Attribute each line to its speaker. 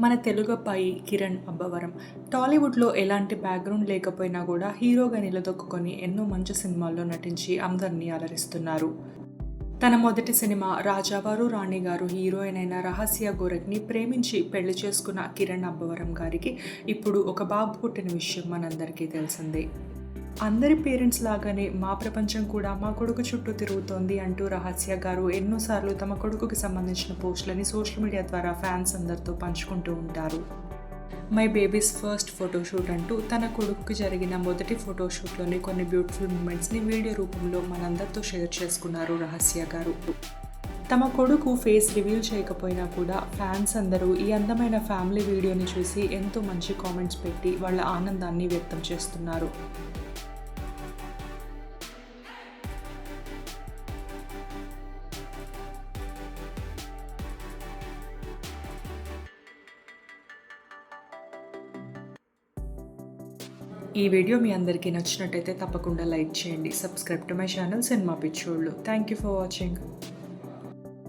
Speaker 1: మన తెలుగు అబ్బాయి కిరణ్ అబ్బవరం. టాలీవుడ్లో ఎలాంటి బ్యాక్గ్రౌండ్ లేకపోయినా కూడా హీరోగా నిలదొక్కుని ఎన్నో మంచి సినిమాల్లో నటించి అందరినీ అలరిస్తున్నారు. తన మొదటి సినిమా రాజావారు రాణి గారు హీరోయిన్ అయిన రహస్య గోరఖ్ని ప్రేమించి పెళ్ళి చేసుకున్న కిరణ్ అబ్బవరం గారికి ఇప్పుడు ఒక బాబు పుట్టిన విషయం మనందరికీ తెలిసిందే. అందరి పేరెంట్స్ లాగానే మా ప్రపంచం కూడా మా కొడుకు చుట్టూ తిరుగుతోంది అంటూ రహస్య గారు ఎన్నోసార్లు తమ కొడుకుకి సంబంధించిన పోస్టులని సోషల్ మీడియా ద్వారా ఫ్యాన్స్ అందరితో పంచుకుంటూ ఉంటారు. మై బేబీస్ ఫస్ట్ ఫోటోషూట్ అంటూ తన కొడుకుకి జరిగిన మొదటి ఫోటోషూట్లోని కొన్ని బ్యూటిఫుల్ మూమెంట్స్ని వీడియో రూపంలో మనందరితో షేర్ చేసుకున్నారు రహస్య గారు. తమ కొడుకు ఫేస్ రివీల్ చేయకపోయినా కూడా ఫ్యాన్స్ అందరూ ఈ అందమైన ఫ్యామిలీ వీడియోని చూసి ఎంతో మంచి కామెంట్స్ పెట్టి వాళ్ళ ఆనందాన్ని వ్యక్తం చేస్తున్నారు. ఈ వీడియో మీ అందరికీ నచ్చినట్టయితే తప్పకుండా లైక్ చేయండి subscribe to my channel cinema పిచ్చోళ్ళు. Thank you for watching